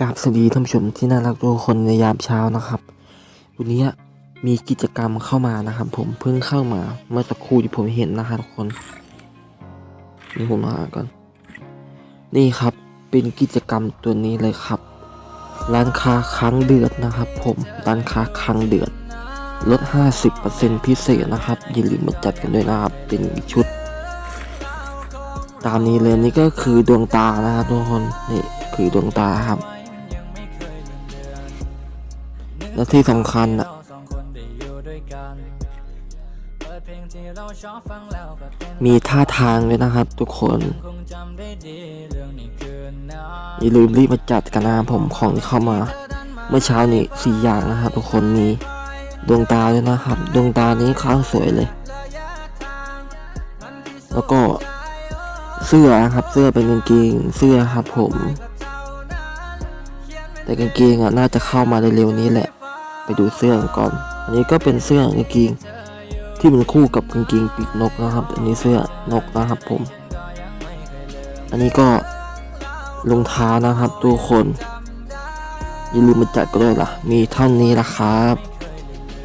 กราบสวัสดีท่านผู้ชมที่น่ารักทุกคนในยามเช้านะครับ วันนี้มีกิจกรรมเข้ามานะครับ ผมเพิ่งเข้ามาเมื่อสักครู่ที่ผมเห็นนะครับทุกคนนี่ผมหาก่อน นี่ครับเป็นกิจกรรมตัวนี้เลยครับ ร้านค้าครั้งเดือดนะครับ ผมร้านค้าครั้งเดือดลด 50%พิเศษนะครับอย่าลืมมาจัดกันด้วยนะครับ เป็นชุด ตามนี้เลยนี่ก็คือดวงตานะครับทุกคนนี่คือดวงตาครับ และที่สำคัญอะมีท่าทางด้วยนะครับทุกคน อย่าลืมรีบมาจัดกันนะครับผมของที่เข้ามา เมื่อเช้านี้สี่อย่างนะครับทุกคนมีดวงตาด้วยนะครับ ดวงตานี้ข้างสวยเลย แล้วก็เสื้อนะครับเสื้อเป็นกางเกงเสื้อครับผม แต่กางเกงอะน่าจะเข้ามาเร็วๆนี้แหละ ไปดูเสื้อก่อน อันนี้ก็เป็นเสื้อกางเกงที่มันคู่กับกางเกงปีกนกนะครับ อันนี้เสื้อนกนะครับผม อันนี้ก็รองเท้านะครับทุกคน อย่าลืมมาจัดก็ด้วยล่ะ มีเท่านี้ละครับ